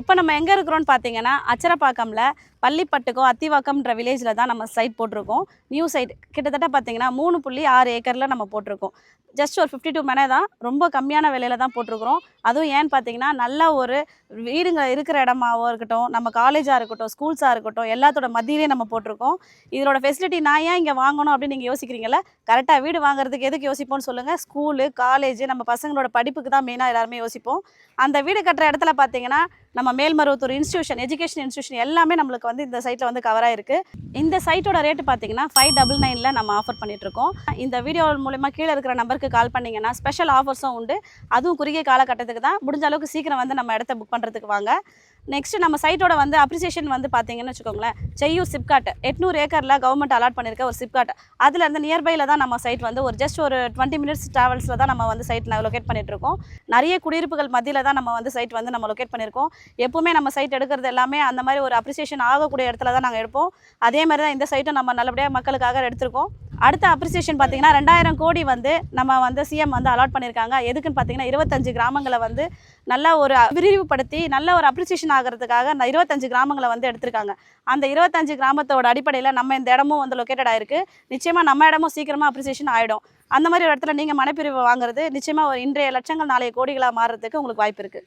இப்போ நம்ம எங்கே இருக்கிறோம்னு பார்த்தீங்கன்னா அச்சரப்பாக்கம்ல பள்ளிப்பட்டுக்கும் அத்திவாக்கம்ன்ற வில்லேஜில் தான் நம்ம சைட் போட்டிருக்கோம். நியூ சைட் கிட்டத்தட்ட பார்த்தீங்கன்னா மூணு புள்ளி ஆறு ஏக்கரில் நம்ம போட்டிருக்கோம். ஜஸ்ட் ஒரு ஃபிஃப்டி டூ மேனே தான் ரொம்ப கம்மியான விலையில தான் போட்டிருக்கிறோம். அதுவும் ஏன்னு பார்த்தீங்கன்னா நல்ல ஒரு வீடுங்க இருக்கிற இடமாவோ இருக்கட்டும் நம்ம காலேஜாக இருக்கட்டும் ஸ்கூல்ஸாக இருக்கட்டும் எல்லாத்தோட மத்தியிலே நம்ம போட்டிருக்கோம். இதோட ஃபெசிலிட்டி நான் ஏன் இங்கே வாங்கணும் அப்படின்னு நீங்கள் யோசிக்கிறீங்களா கரெக்டாக வீடு வாங்குறதுக்கு எதுக்கு யோசிப்போம்னு சொல்லுங்கள் ஸ்கூலு காலேஜ் நம்ம பசங்களோட படிப்புக்கு தான் மெயினாக எல்லாருமே யோசிப்போம். அந்த வீடு கட்டுற இடத்துல பார்த்தீங்கன்னா நம்ம மேல்மருவத்தூர் இன்ஸ்டியூஷன் எஜுகேஷன் இன்ஸ்டியூஷன் எல்லாமே நம்மளுக்கு வந்து இந்த சைட்டில் வந்து கவர் இருக்குது இந்த சைட்டோட ரேட்டு பார்த்தீங்கன்னா ஃபைவ் டபுள் நைனில் நம்ம ஆஃபர் பண்ணிகிட்ருக்கோம் இருக்கோம் இந்த வீடியோ மூலயமா கீழே இருக்கிற நம்பருக்கு கால் பண்ணிங்கன்னா ஸ்பெஷல் ஆஃபர்ஸும் உண்டு. அதுவும் குறுகிய காலகட்டத்துக்கு தான் முடிஞ்ச அளவுக்கு சீக்கிரம் வந்து நம்ம இடத்த புக் பண்ணுறதுக்கு வாங்க. நெக்ஸ்ட் நம்ம சைட்டோட வந்து அப்ரிசியேஷன் வந்து பார்த்தீங்கன்னு வச்சுக்கோங்களேன். செய்யூர் சிப்காட் எட்நூறு ஏக்கரில் கவர்மெண்ட் அலாட் பண்ணியிருக்க ஒரு சிப்காட் அதில் இருந்து நியர்பையில் தான் நம்ம சைட் வந்து ஒரு ஜஸ்ட் ஒரு டுவெண்ட்டி மினிட்ஸ் ட்ராவல்ஸில் தான் நம்ம வந்து சைட் லொக்கேட் பண்ணிட்டு இருக்கோம் நிறைய குடியிருப்புகள் மத்தியில் தான் நம்ம வந்து சைட் வந்து நம்ம லொக்கேட் பண்ணியிருக்கோம் எப்பவுமே நம்ம சைட் எடுக்கிறது எல்லாமே அந்த மாதிரி ஒரு அப்ரிசியேஷன் ஆகக்கூடிய இடத்துல தான் நாங்கள் எடுப்போம். அதே மாதிரி தான் இந்த சைட்டும் நம்ம நல்லபடியாக மக்களுக்காக எடுத்திருக்கோம். அடுத்த அப்ரிசியேஷன் பார்த்தீங்கன்னா ரெண்டாயிரம் கோடி வந்து நம்ம வந்து சிஎம் வந்து அலாட் பண்ணியிருக்காங்க எதுக்குன்னு பார்த்தீங்கன்னா இருபத்தஞ்சு கிராமங்களை வந்து நல்ல ஒரு விரிவுபடுத்தி நல்ல ஒரு அப்ரிசியேஷன் ஆகிறதுக்காக அந்த இருபத்தஞ்சு கிராமங்களை வந்து எடுத்திருக்காங்க. அந்த இருபத்தஞ்சு கிராமத்தோட அடிப்படையில் நம்ம இந்த இடமும் வந்து லொக்கேட்டட் ஆயிருக்கு. நிச்சயமாக நம்ம இடமும் சீக்கிரமாக அப்ரிசியேஷன் ஆகிடும் அந்த மாதிரி ஒரு இடத்துல நீங்கள் மனைப்பிரிவு வாங்குறது நிச்சயமாக ஒரு இன்றைய லட்சங்கள் நாளைய கோடிகளாக மாறுறதுக்கு உங்களுக்கு வாய்ப்பு இருக்குது